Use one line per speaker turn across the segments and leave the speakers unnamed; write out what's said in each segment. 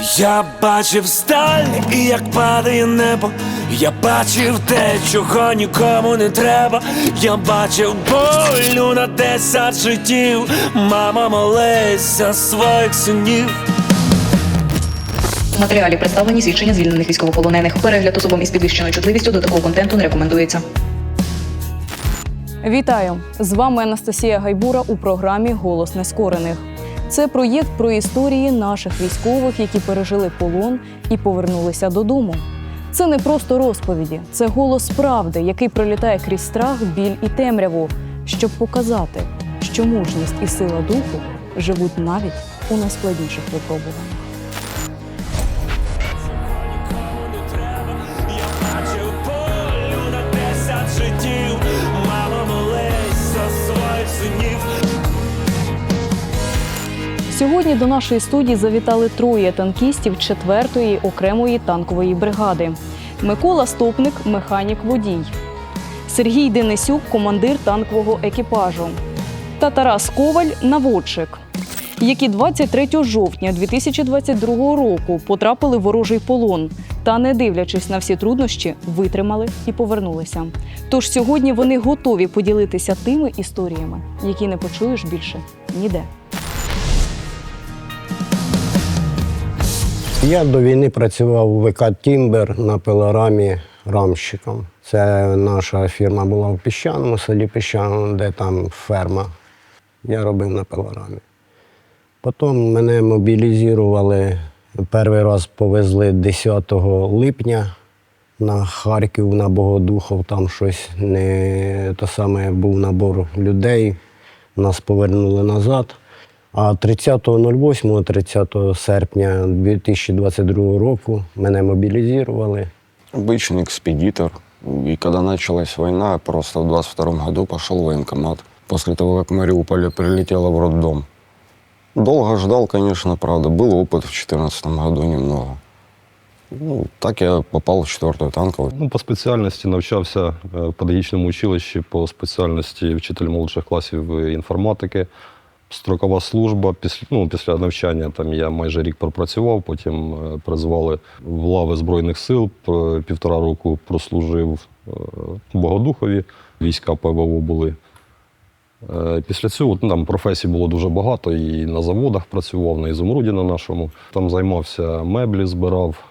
Я бачив сталь і як падає небо. Я бачив те, чого нікому не треба. Я бачив болю на десять життів. Мама молись за своїх синів.
В матеріалі представлені свідчення звільнених військовополонених. Перегляд особам із підвищеною чутливістю до такого контенту не рекомендується.
Вітаю! З вами Анастасія Гайбура у програмі Голос нескорених. Це проєкт про історії наших військових, які пережили полон і повернулися додому. Це не просто розповіді, це голос правди, який пролітає крізь страх, біль і темряву, щоб показати, що мужність і сила духу живуть навіть у найскладніших випробуваннях. Сьогодні до нашої студії завітали троє танкістів 4-ї окремої танкової бригади: Микола Стопник, механік водій, Сергій Денисюк, командир танкового екіпажу, та Тарас Коваль, наводчик, які 23 жовтня 2022 року потрапили в ворожий полон та, не дивлячись на всі труднощі, витримали і повернулися. Тож сьогодні вони готові поділитися тими історіями, які не почуєш більше ніде.
Я до війни працював у ВК Тімбер на пилорамі рамщиком. Це наша фірма була в піщаному селі Піщаному, де там ферма. Я робив на пилорамі. Потім мене мобілізували. Перший раз повезли 10 липня на Харків, на Богодухов. Там щось не то саме був набор людей. Нас повернули назад. А 30.08, 30 серпня 2022 року мене мобілізували.
Обычный экспедитор. И когда началась война, я просто в 22 году пошел в военкомат. После того, как в Мариуполе прилетела в роддом. Долго ждал, конечно, правда. Был опыт в 2014 году немного. Ну, так я попал в 4-ю танковую.
Ну, по спеціальності навчався е, в педагогічному училищі по спеціальності вчитель молодших класів інформатики. Строкова служба. Після, ну, після навчання там я майже рік пропрацював, потім е, призвали в лави Збройних сил. Півтора року прослужив е, Богодухові, війська ПВО були. Е, Після цього ну, там професій було дуже багато. І на заводах працював, на Ізумруді на нашому. Там займався меблі, збирав.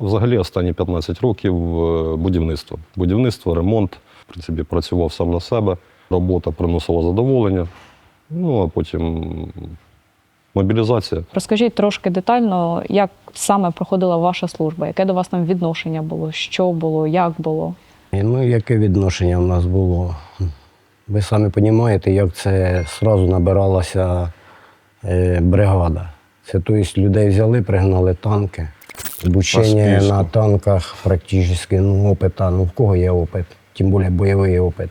Взагалі останні 15 років будівництво. Будівництво, ремонт. В принципі, працював сам на себе. Робота приносила задоволення. Ну, а потім мобілізація.
Розкажіть трошки детально, як саме проходила ваша служба, яке до вас там відношення було, що було, як було.
Ну, яке відношення в нас було? Ви самі розумієте, як це одразу набиралася е, бригада. Це тобто людей взяли, пригнали танки. Обучення
Поспішно.
на танках практично ну, опита. Ну, в кого є опит, тим більше бойовий опит.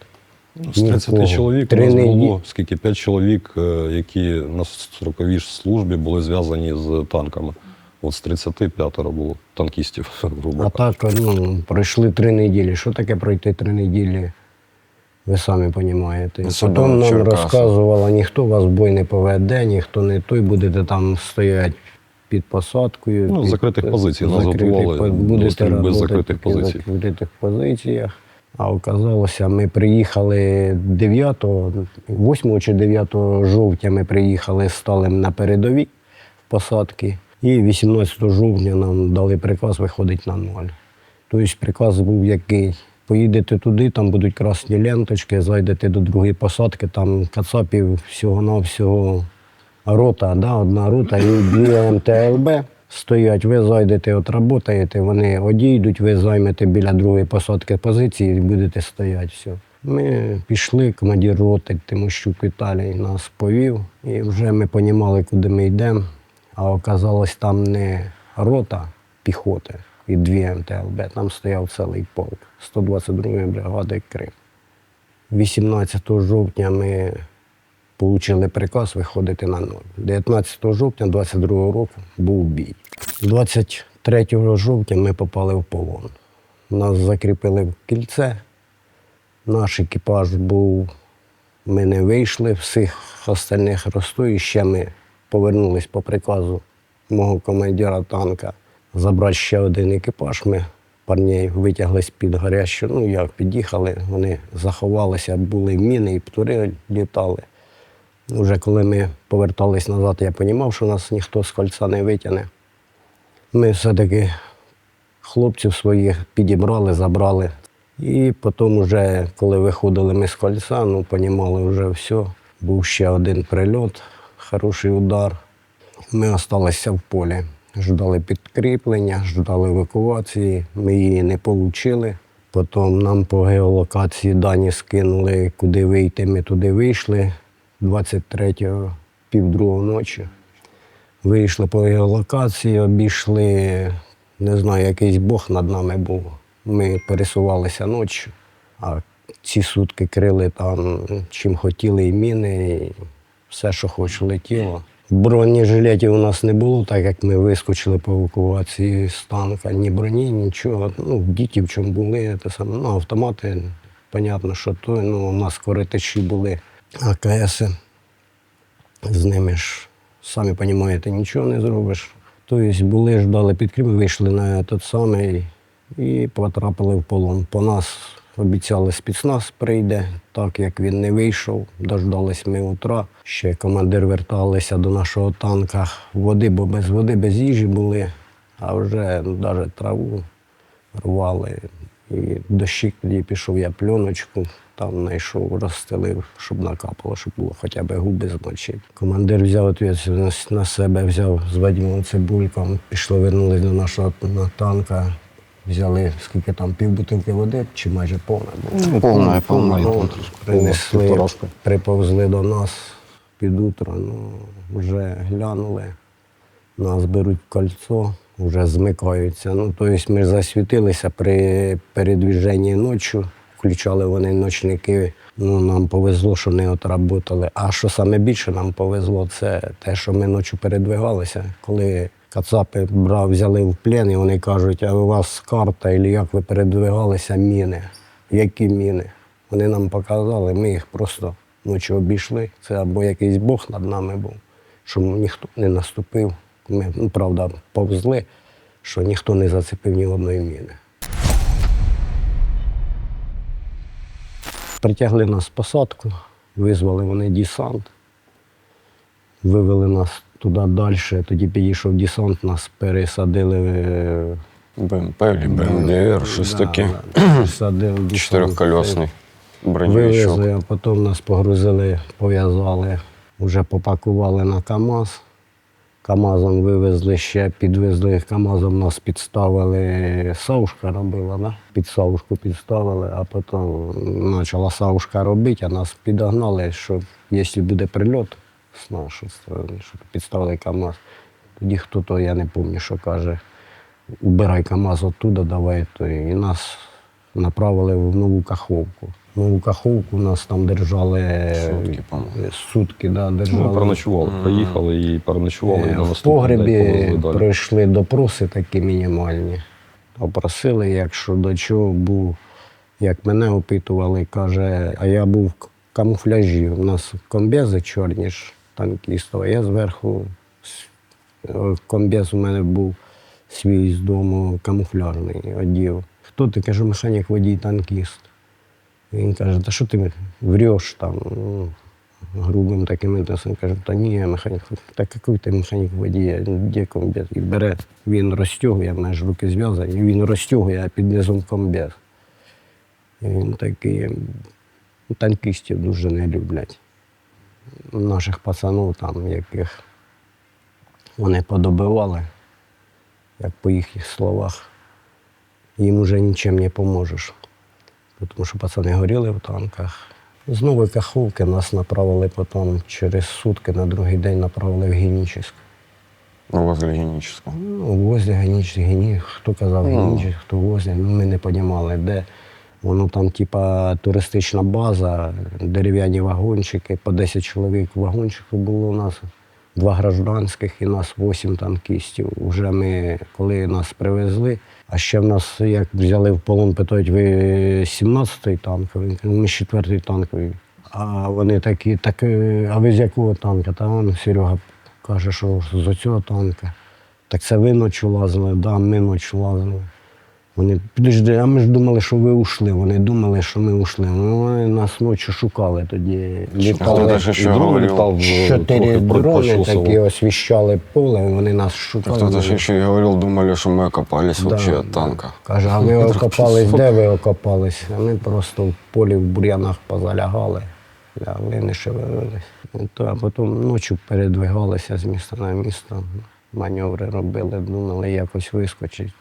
З 30
Нікого.
чоловік у нас було скільки? 5 чоловік, е, які на строковій службі були зв'язані з танками. От з 35 було танкістів, грубо
А так ну, пройшли три неділі. Що таке пройти три неділі? Ви самі розумієте. Потім нам
Черкасах.
розказували, ніхто вас в бой не поведе, ніхто не той, будете там стояти під посадкою.
Ну,
під-
закритих позицій нас
закритих
готували
будете
стрільби з закритих позицій.
закритих позиціях. А оказалося, ми приїхали 9, 8 чи 9 жовтня ми приїхали, стали на передовій в посадки. І 18 жовтня нам дали приказ виходити на ноль. Тобто приказ був який. Поїдете туди, там будуть красні ленточки, зайдете до другої посадки, там кацапів всього-навсього рота, да, одна рота і дві МТЛБ стоять, ви зайдете, отработаєте, вони одійдуть, ви займете біля другої посадки позиції і будете стояти. Все. Ми пішли, командир роти Тимощук Віталій нас повів, і вже ми розуміли, куди ми йдемо. А оказалось, там не рота піхоти і дві МТЛБ, там стояв цілий полк 122-ї бригади Крим. 18 жовтня ми отримали приказ виходити на ноль. 19 жовтня 22 року був бій. 23 жовтня ми попали в полон. Нас закріпили в кільце. Наш екіпаж був, ми не вийшли, всіх остальних росту, ще ми повернулись по приказу мого командира танка, забрати ще один екіпаж. Ми парней витягли з-під горящу. Ну, як під'їхали, вони заховалися, були міни і птури літали. Уже коли ми повертались назад, я розумів, що нас ніхто з кольця не витягне. Ми все-таки хлопців своїх підібрали, забрали. І потім, вже, коли виходили ми з кольця, ну, розуміли вже все. Був ще один прильот, хороший удар. Ми залишилися в полі. Ждали підкріплення, ждали евакуації. Ми її не отримали. Потім нам по геолокації дані скинули, куди вийти. Ми туди вийшли 23-го, півдругого ночі. Вийшли по геолокації, обійшли, не знаю, якийсь Бог над нами був. Ми пересувалися ночі, а ці сутки крили там чим хотіли і міни, і все, що хоч летіло. Бронежилетів у нас не було, так як ми вискочили по евакуації з танка. Ні броні, нічого. Ну, діти в чому були, те саме. Ну, автомати, понятно, що то. Ну, у нас коротичі були АКСи. З ними ж, самі розумієте, нічого не зробиш. Тобто були, ждали підкріплення, вийшли на той самий і потрапили в полон. По нас обіцяли спецназ прийде, так як він не вийшов, дождались ми утра. Ще командир верталися до нашого танка води, бо без води, без їжі були, а вже навіть траву рвали. І дощик тоді пішов, я пленочку там знайшов, розстелив, щоб накапало, щоб було хоча б губи змочити. Командир взяв відповідальність на себе, взяв з Вадимом Цибульком, пішли, вернулись до нашого на танка, взяли скільки там, півбутилки води чи майже повна була.
Повна, повна,
Ну, принесли, приповзли до нас під утро, ну, вже глянули, нас беруть в кольцо, вже змикаються. Ну, тобто ми засвітилися при передвіженні ночі, включали вони ночники. Ну, нам повезло, що не отработали. А що саме більше нам повезло, це те, що ми ночі передвигалися. Коли кацапи брав, взяли в плен, і вони кажуть, а у вас карта, або як ви передвигалися, міни. Які міни? Вони нам показали, ми їх просто ночі обійшли. Це або якийсь Бог над нами був, щоб ніхто не наступив. Ми, ну, правда, повзли, що ніхто не зацепив ні одної міни. Притягли нас в посадку, визвали вони десант, вивели нас туди далі. Тоді підійшов десант, нас пересадили. е,
БМП или БМДР, щось
да,
таке.
в.
Чотирьохколесний броневичок.
Вивезли, а потім нас погрузили, пов'язали, вже попакували на КАМАЗ. КАМАЗом вивезли ще, підвезли КАМАЗом, нас підставили, саушка робила, да? під саушку підставили, а потім почала саушка робити, а нас підогнали, що якщо буде прильот щоб підставили КАМАЗ. Тоді хто-то, я не пам'ятаю, що каже, убирай КАМАЗ оттуда, давай. То, і нас направили в нову каховку. Нову каховку нас там держали
Сутки, по-моєму.
сутки да, держали.
Ну, переночували. Приїхали і переночували. і на
Е, В погребі пройшли допроси такі мінімальні. Опросили, якщо до чого був, як мене опитували, каже, а я був в камуфляжі. У нас комбези чорні ж танкістова. Я зверху е, комбез у мене був свій з дому камуфляжний одів. Хто ти? Кажу, механік водій танкіст. Він каже, та що ти врєш там? Ну, грубим таким інтенсом. Каже, та ні, я механік. Та який ти механік водія? Де комбез? І бере, він розтягує, в мене ж руки зв'язані, він розтягує, а під низом комбез. І він такий, танкістів дуже не люблять. Наших пацанів там, яких вони подобивали, як по їхніх словах, їм уже нічим не поможеш. Тому що пацани горіли в танках. З нової каховки нас направили потім через сутки на другий день направили в Генічеськ.
Возле Генического.
Ну, возле Генічеськ, Гені, хто казав
Ну.
Генічеськ, хто возле, ну ми не розуміли, де. Воно там, типа, туристична база, дерев'яні вагончики, по 10 чоловік в вагончику було у нас, два гражданських і нас 8 танкістів. Уже ми, коли нас привезли, а ще в нас, як взяли в полон, питають, ви 17-й танковий? Ми з 4-й танковий. А вони такі, так, е, а ви з якого танка? Та он Серега каже, що з оцього танка. Так це ви ночі лазили, да, ми ночі лазили. Вони, підожди, а ми ж думали, що ви ушли. Вони думали, що ми ушли. Ну, вони нас ночі шукали тоді. Літали
Хто-то ще
І
говорив.
літав,
чотири
трохи про-
дрони
прочесував.
такі освіщали поле, вони нас шукали.
Кто-то же еще и говорил, думали, что мы окопались
Да,
вообще
да.
танка.
Каже, а ви окопались, де ви окопались? А ми просто в полі в бур'янах позалягали, лягли, не шевелились. І То, а потім ночі передвигалися з міста на місто, маневри робили, думали якось вискочити.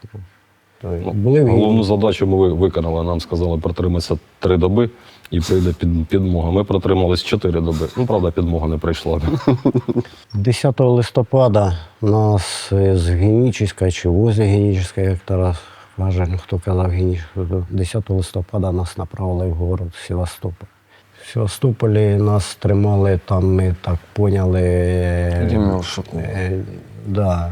То були
Головну задачу ми ви- виконали. Нам сказали протриматися три доби і прийде під, підмога. Ми протримались чотири доби. Ну, правда, підмога не прийшла.
10 листопада нас з Генічеська чи возле Генічеська, як Тарас каже, ну, хто казав Генічеська, 10 листопада нас направили в город Севастополь. В Севастополі нас тримали, там ми так поняли. е,
Где
е, да,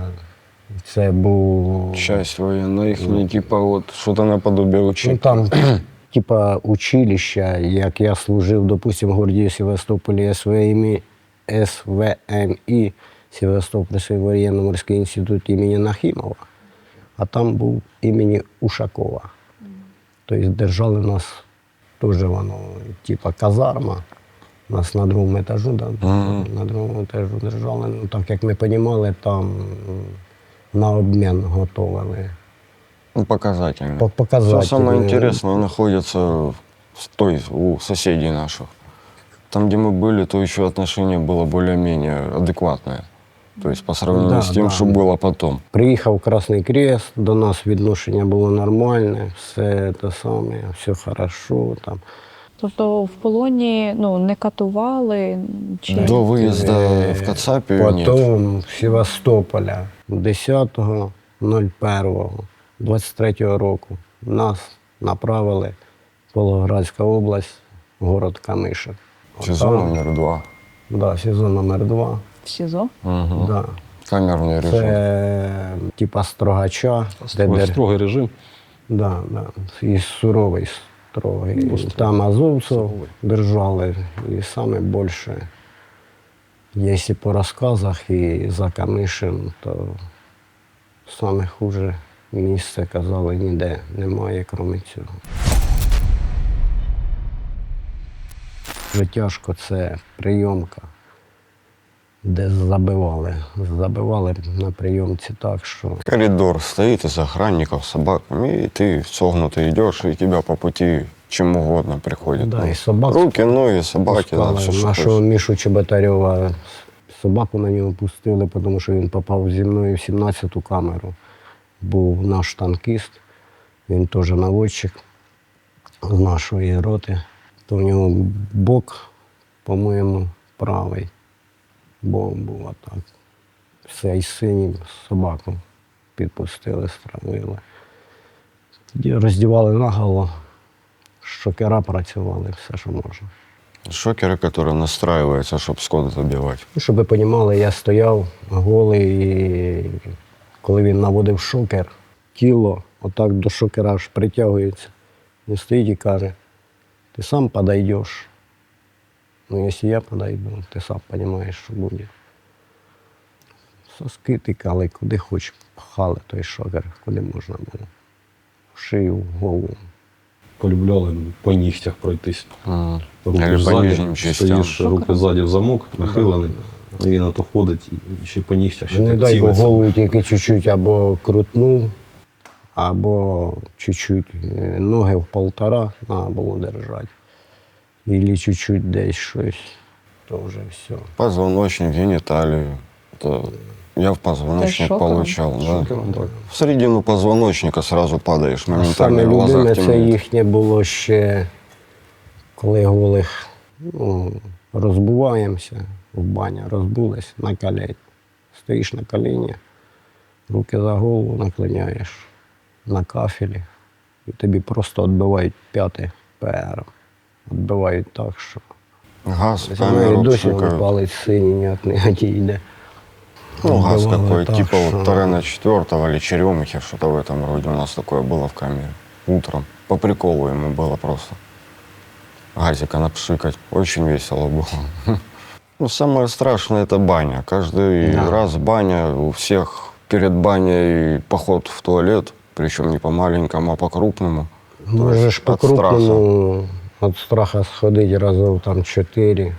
це був.
Часть военная, их типа вот что-то наподобие
Ну, там, типа, училища, як я служив, допустим, в городі Севастополі СВМІ, СВМІ, Севастопольський воєнно-морський інститут імені Нахімова, а там був імені Ушакова. Тобто держали нас теж воно, типа казарма. Нас на другому етажу, да, на другому етажу держали. Ну, так як ми розуміли, там на обмін готували.
Ну, показательно.
По- показательно.
Все самое интересное находится в той, у соседей наших. Там, где мы были, то еще отношение было более-менее адекватное. То есть по сравнению
Да,
с тем,
да.
что было потом.
Приїхав Красний Крест, до нас відношення було нормальне, все те саме, все хорошо. Там.
Тобто в полоні ну, не катували чи
До выезда в Кацапию нет.
Потім в Севастополя 10.01.23 року нас направили в Полоградська область, город Камишин.
Сезон
Отам,
номер два.
Да, сезон номер два.
в СІЗО?
Мгм.
Да.
Камерный режим.
Це типа строгача,
Строгий, строгий режим.
Да, да. І суровий, строгий. Там азовців держали, і саме більше, якщо по розказах і за Камишин, то саме хуже місце казали ніде немає, крім цього. Дуже тяжко це прийомка, де забивали. Забивали на прийомці так, що
Коридор стоит из охранников с собаками, и ты согнутый идешь, и тебя по пути чем угодно приходит.
Да,
Ну,
и собак
Руки, ноги, собаки, да, все, что
Нашого
хочешь.
Мішу Чеботарьова собаку на нього пустили, тому що він попав зі мною в 17-ту камеру. Був наш танкіст, він теж наводчик з нашої роти. То в нього бок, по-моєму, правий. Бок був отак. Все і синім собаку підпустили, стравили. Тоді роздівали наголо, шокера працювали, все, що можна.
Шокеры, которые настраиваются, чтобы скот забивать.
Ну, Щоб ви розуміли, я стояв голий, і коли він наводив шокер, тіло отак до шокера аж притягується. Він стоїть і каже, ти сам подойдеш. Ну, якщо я подойду, ти сам розумієш, що буде. Соски тикали, куди хоч пхали той шокер, куди можна було. В шию, в голову.
Полюбляли по нігтях пройтись.
Мгм.
Руки ззаді, стоїш, руки ззаді в замок, нахилений. І він ото ходить і ще по нігтях ще
Не
так
дай Бог
цілиться.
голову тільки чуть-чуть або крутнув, або чуть-чуть е, ноги в полтора треба було держати. Ілі чуть-чуть десь щось, то вже все.
Позвоночник, гениталию. Это я в позвоночник
шоковым?
получал. Да.
Так.
В середину позвоночника сразу падаешь,
А
моментально
саме
в глазах
любиме це їхнє було ще, коли голих ну, розбуваємося в бані, розбулись на колені. Стоїш на коліні, руки за голову наклоняєш на кафелі, і тобі просто відбивають п'яти ПР. Відбивають так, що
Газ, камеру
досі палець синій ніяк не одійде.
Ну, газ
Відбивали
какой,
так,
типа
що-
вот Торена 4 или Черемухи, что-то в этом роде. У нас такое было в камере. Утром. По приколу ему было просто. Газика напшикать. Очень весело было. Ну, самое страшное это баня. Каждый
Да.
раз баня у всех перед баней поход в туалет, причем не по маленькому, а по крупному. То
Можеш
есть
по
от страха.
крупному від страха сходити разів там чотири,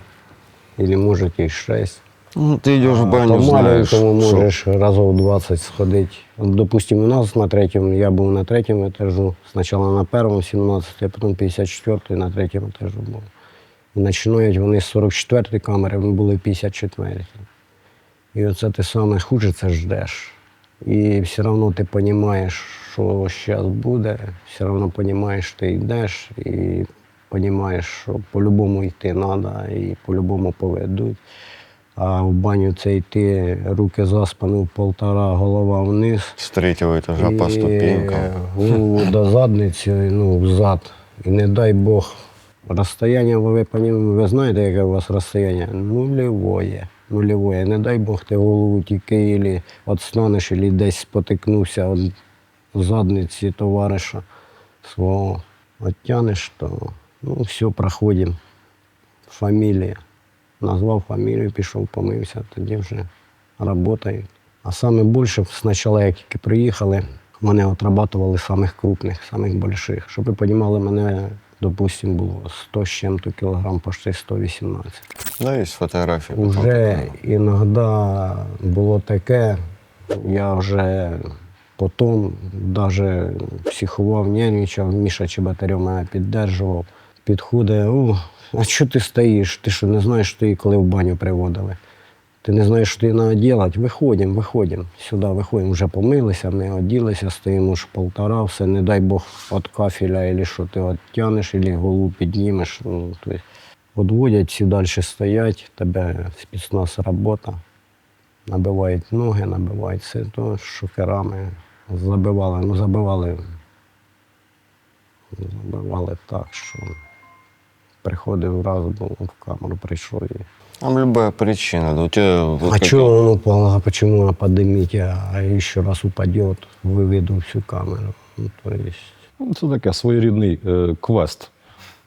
або може і шість.
Ну, ты идешь в баню,
по маленькому
что-
можеш разів 20 сходити. От, допустим, у нас на третьому, я був на третьому етажу, спочатку на першому 17, а потім 54 на третьому етажу був. І починають вони з 44 камери, ми були в 54. І оце ти саме хуже це ждеш. І все одно ти розумієш, що зараз буде, все одно розумієш, ти йдеш і розумієш, що по-любому йти треба і по-любому поведуть. А в баню це йти, руки заспані в полтора, голова вниз.
С третьего этажа по ступенькам.
Голову до задниці, ну, взад. І не дай Бог. Розстояння, ви, ви знаєте, яке у вас розстояння? Нульове. Нульове. Не дай Бог ти голову тільки ілі отстанеш, або десь спотикнувся від задниці товариша свого. Оттянеш, то ну, все, проходимо. Фамілія. Назвав фамілію, пішов, помився, тоді вже працюють. А саме більше, спочатку, як тільки приїхали, мене отрабатували самих крупних, самих больших. Щоб ви розуміли, мене, допустимо, було 100 з чим-то кілограм, почти 118.
Да, есть фотографии. потом
Уже іноді було таке, я вже потім навіть психував, нервничав, Міша Чеботарьов мене піддержував. Підходить, о, а що ти стоїш? Ти що не знаєш, що ти коли в баню приводили? Ти не знаєш, що тобі треба робити? Виходимо, виходимо. Сюди виходимо, вже помилися, ми оділися, стоїмо ж полтора, все, не дай Бог, від кафеля, або що ти відтягнеш, або голову піднімеш. Ну, Одводять, всі далі стоять, тебе спецназ робота. Набивають ноги, набивають все, то шокерами забивали. Ну, забивали, забивали так, що приходив раз, був в камеру, прийшов і.
Там любая причина. Да у тебя вот
А
как-
чего он упал? А почему она подымите, а еще раз упадет, выведу всю камеру. Ну, то есть,
Ну, Це таке своєрідний е, квест.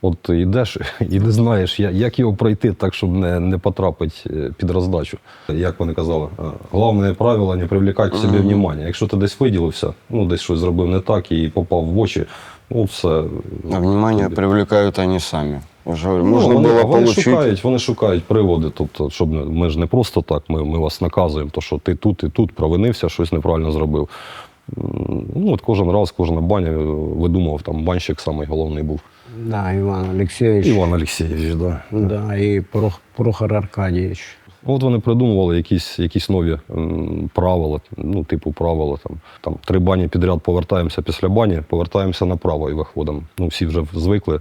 От йдеш і не знаєш, я- як його пройти так, щоб не, не потрапити е, під роздачу. Як вони казали, е, головне правило не привлекати к собі внимання. Якщо ти десь виділився, ну десь щось зробив не так і попав в очі, ну все.
А внимание привлекают они сами. Я же говорю,
Ну,
можно
вони,
было
вони шукають, вони шукають приводи. Тобто, щоб ми ж не просто так, ми, ми вас наказуємо, то що ти тут і тут провинився, щось неправильно зробив. Ну, от кожен раз, кожна баня е, видумував, там банщик самий головний був.
да, Иван Алексеевич.
Іван Олексійович, да.
Да, и Прох- Прохор Аркадьевич.
От вони придумували якісь, якісь нові правила, ну, типу правила. Там, там три бані підряд повертаємося після бані, повертаємося направо і виходимо. Ну, всі вже звикли,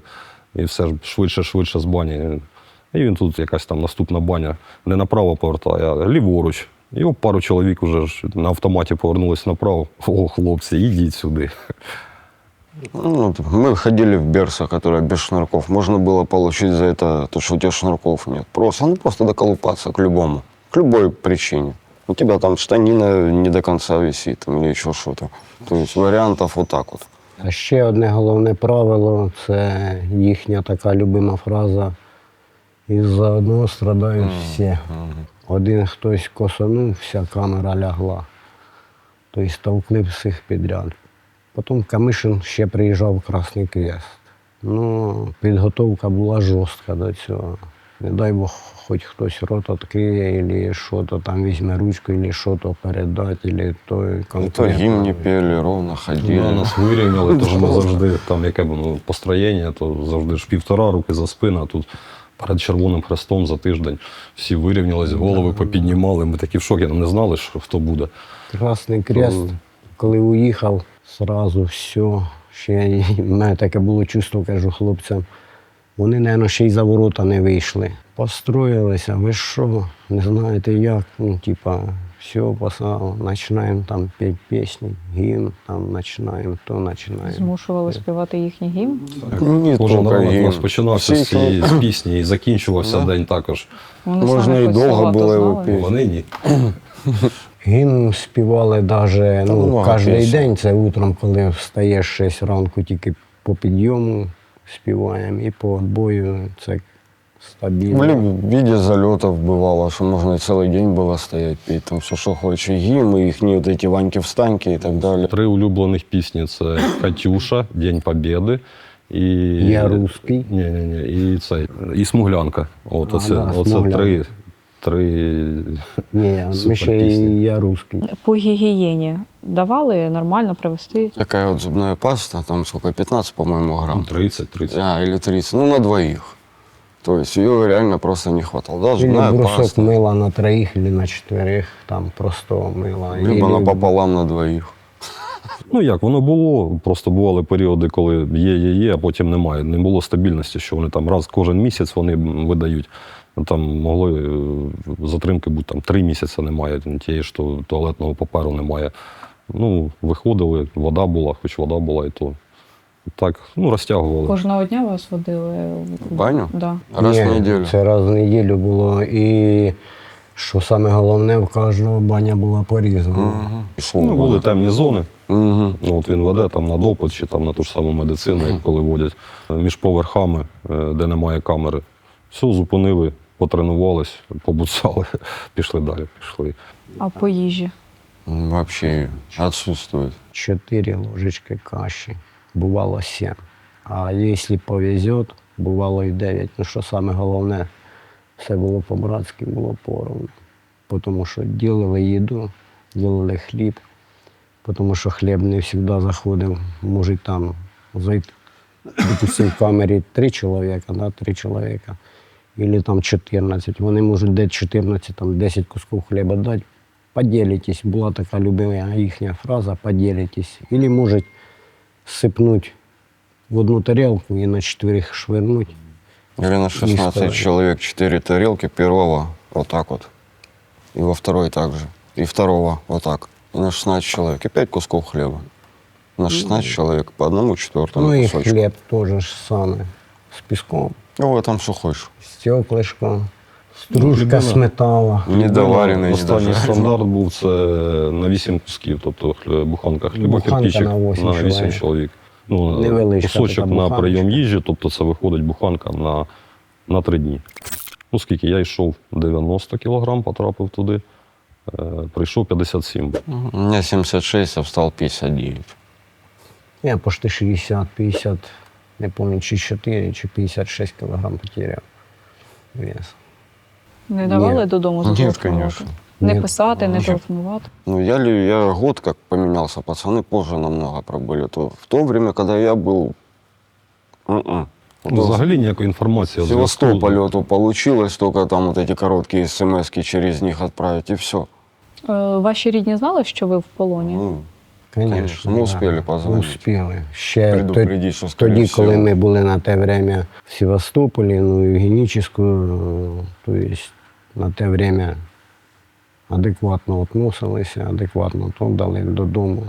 і все ж швидше, швидше з бані. І він тут якась там наступна баня не направо повертає, а ліворуч. І от пару чоловік вже ж на автоматі повернулись направо. О, хлопці, ідіть сюди.
Ну, вот мы ходили в Берса, которая без шнурков. Можно было получить за это то, что у тебя шнурков нет. Просто, ну, просто доколупаться к любому. К любой причине. У тебя там штанина не до конца висит там, или еще что-то. То есть вариантов вот так вот.
А ще одне головне правило це їхня така любима фраза. Із-за одного страдають всі. Один хтось косанув, вся камера лягла. Тобто товкли всіх підряд. Потім Камишин ще приїжджав в Красний Крест. Ну, підготовка була жорстка до цього. Не дай Бог, хоч хтось рот відкриє, або що-то там візьме ручку, або що-то передати, або той
И то
конкретно.
гимн не пели, ровно ходили.
Да, нас вирівняли, тож ми завжди там яке б ну, построєння, то завжди ж півтора руки за спину, а тут перед Червоним Хрестом за тиждень всі вирівнялись, голови попіднімали. Ми такі в шокі, не знали, що хто буде.
Красний Крест, коли уїхав, сразу все. Ще в мене таке було чувство, кажу хлопцям. Вони, мабуть, ще й за ворота не вийшли. Построїлися, ви що, не знаєте як? Ну, типа, все, посадили, починаємо там п'ять пісні, гімн, там починаємо, то починаємо.
Змушували співати їхній гімн.
Не
Кожен
только
ранок у
гимн.
нас починався з
Все
цієї з пісні і закінчувався
Да.
день також.
Вони
Можна
саме
і
хоч
довго
слова то
було
знали.
піти.
Вони ні.
Гімн співали навіть ну,
много
кожен
пісень.
день. Це утром, коли встаєш 6 ранку, тільки по підйому співаємо і по відбою це стабільно.
Были в виде залетов бывало, что можно и целый день было стоять, петь там все, что хочешь, и гимн, и их вот эти ваньки-встаньки и так далее.
Три улюблених пісні це Катюша, День Побєди і.
Я русський.
Ні, ні, ні. І це. І Смуглянка. От
А,
оце,
да,
оце
«Смуглянка».
три. Три
Ні, ми ще і я русський.
По гігієні давали нормально привести.
Такая вот зубная паста, там сколько, 15, по-моему, грамм.
30, 30.
А, или 30, ну на двоих. То есть ее реально просто не хватало. Да,
Или брусок
паста.
мила на троїх, або на чотирьох, там просто мила.
Либо
Или-
напополам на двоих.
Ну як, воно було. Просто бували періоди, коли є, є, є, а потім немає. Не було стабільності, що вони там раз кожен місяць вони видають. Там могли е, затримки бути там три місяці немає, тієї ж то туалетного паперу немає. Ну, виходили, вода була, хоч вода була, і то так, ну, розтягували.
Кожного дня вас водили
В баню?
Да.
Раз
Ні,
в неделю.
Це раз в неділю було. І що саме головне, в кожного баня була порізана.
Мгм. И.
Ну, були темні зони.
Мгм.
Ну, от він веде там на допит чи там на ту ж саму медицину, як коли водять між поверхами, е, де немає камери. Все, зупинили, потренувались, побуцали, пішли далі. Пішли.
А по їжі?
Вообще отсутствует.
Чотири ложечки каші. Бувало сім. А якщо повезет, бувало і дев'ять. Ну що саме головне, все було по-братськи, було поровну. Тому що ділили їду, ділили хліб, тому що хліб не завжди заходив. Може там зайти, допустим, в камері три чоловіка, да, три чоловіка, або там 14. Вони можуть де 14, там 10 кусків хліба дати. Поділитесь, була така любима їхня фраза поділитесь. Или можуть сипнуть в одну тарілку і на чотирих швирнуть.
Или на 16
стоит.
человек 4 тарелки первого вот так вот. И во второй также. И второго вот так. И на 16 человек. И 5 кусков хлеба. На 16 человек по одному четвертому
Ну і
кусочку.
хліб теж ж саме з піском,
Ну, там что хочешь.
стеклишко, стружка
Людина-
сметала.
Недоварений, не
Останній
дожарений.
стандарт був це на 8 кусків, тобто хле- буханка хліба,
Буханка
кирпичик
на
на 8
чоловік.
чоловік. Ну,
Невеличка
кусочок
така
на
буханочка.
прийом їжі, тобто це виходить буханка на, на 3 дні. Ну, скільки я йшов 90 кілограм, потрапив туди, е, прийшов 57.
У меня 76, а встал 59.
Я почти 60, 50, не пам'ятаю, чи 4, чи 56 кілограм потеряв вес.
Не давали
Ні.
додому
Нет,
зателефонувати?
конечно.
Не
Ні.
писати, не
Ні.
телефонувати.
Ну, я, ли- я год как поменялся, пацаны позже намного пробыли. То, в то время, когда я был... м-м.
Ну, взагалі ніякої інформації.
В
о зв'язку.
Севастополе вот получилось только там вот эти короткие смс через них отправить, и все.
Е, Ваші рідні знали, що ви в полоні?
Ну,
Конечно,
ми успіли позвонити.
Успіли. Ще
предупредить, что, скорее
тоді, коли ми були на те время в Севастополі, ну, Євгенічеську, то есть на те время адекватно відносилися, адекватно то дали додому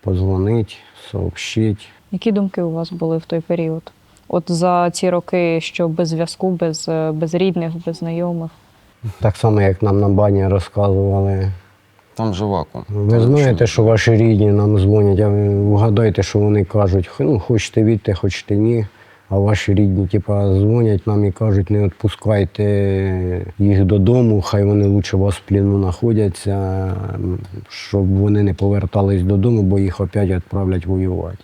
позвонити, сообщити.
Які думки у вас були в той період? От за ці роки, що без зв'язку, без, без рідних, без знайомих.
Так само, як нам на бані розказували.
Там же вакуум.
Ви знаєте, що ваші рідні нам дзвонять, а вгадайте, що вони кажуть, ну, хочете вірте, хочете ні. А ваші рідні, типа, дзвонять нам і кажуть, не відпускайте їх додому, хай вони лучше у вас в пліну знаходяться, щоб вони не повертались додому, бо їх опять відправлять воювати.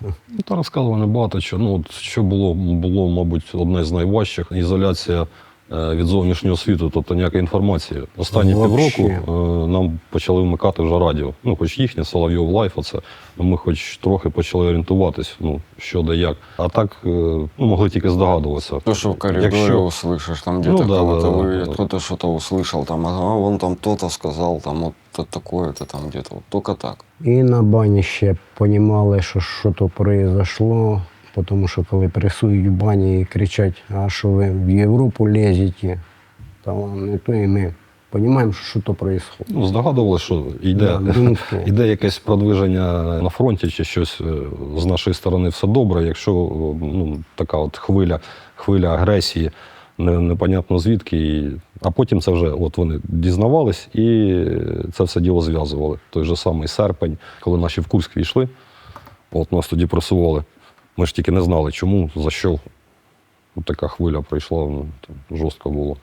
Ну, Та розказували багато що. Ну, от, що було, було, мабуть, одне з найважчих ізоляція від зовнішнього світу, тобто ніякої інформації. Останні
Вообще.
півроку е, нам почали вмикати вже радіо. Ну, хоч їхнє, Соловйов Лайф, оце. Ну, ми хоч трохи почали орієнтуватись, ну, що де як. А так е, ну, могли тільки здогадуватися.
То, что в коридоре
Якщо-
услышишь, там где-то
Ну да,
кого-то
да, да,
выведет,
да.
кто-то что-то услышал, там, ага, вон там то-то сказал, там вот то- такое-то там где-то, вот только так.
І на бані ще розуміли, що щось произошло, тому що коли пресують в бані і кричать, а що ви в Європу лезете, то вам не то, і ми розуміємо, що щось відбувається.
Ну, здогадувалися, що йде,
Да,
йде якесь продвиження на фронті чи щось е, з нашої сторони все добре. Якщо е, ну, така от хвиля, хвиля агресії, непонятно звідки. А потім це вже от вони дізнавались і це все діло зв'язували. Той же самий серпень, коли наші в Курськ війшли, от нас тоді пресували. Ми ж тільки не знали, чому, за що. От така хвиля прийшла, ну, там жорстко було.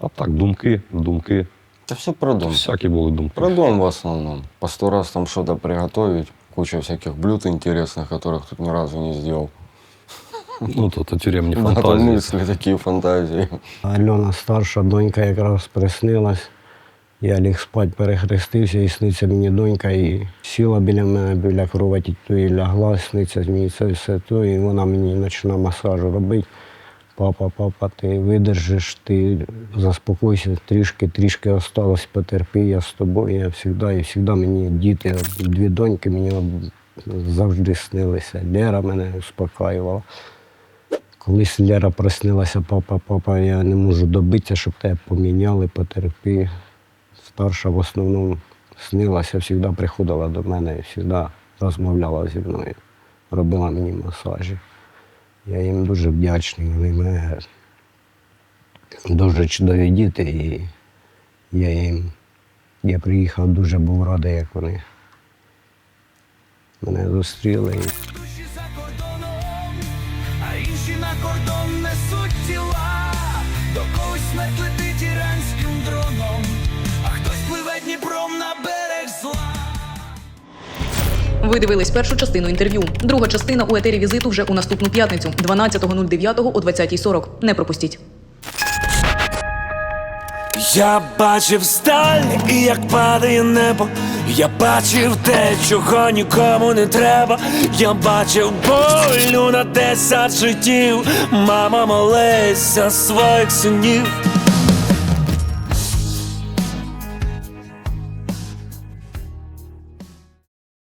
А так, думки, думки.
Это все про дом.
Всякі були думки.
Про дом в основном. По сто раз там что-то приготовить. Куча всяких блюд интересных, которых тут ни разу не сделал.
Ну, то, то тюремні
Да, там
фантазії.
мысли, такие фантазии.
Альона старша донька якраз приснилась. Я ліг спати, перехрестився, і сниться мені донька, і сіла біля мене, біля кроваті, то і лягла, сниться мені це все то, і вона мені почала масаж робити. Папа, папа, ти видержиш, ти заспокойся, трішки, трішки осталось, потерпи, я з тобою, я завжди, і завжди мені діти, дві доньки мені завжди снилися. Лера мене успокаювала. Колись Лера приснилася, папа, папа, я не можу добитися, щоб тебе поміняли, потерпи. Старша в основному снилася, завжди приходила до мене і завжди розмовляла зі мною, робила мені масажі. Я їм дуже вдячний. Вони мене дуже чудові діти, і я їм, я приїхав, дуже був радий, як вони мене зустріли.
Душі за кордоном, а інші на кордон несуть тіла. До когось смерть летить іранським дроном, Дніпром на берег зла.
Ви дивились першу частину інтерв'ю. Друга частина у етері візиту вже у наступну п'ятницю, 12.09 о 20.40. Не пропустіть.
Я бачив сталь і як падає небо. Я бачив те, чого нікому не треба. Я бачив болю на десять життів. Мама молись за своїх синів.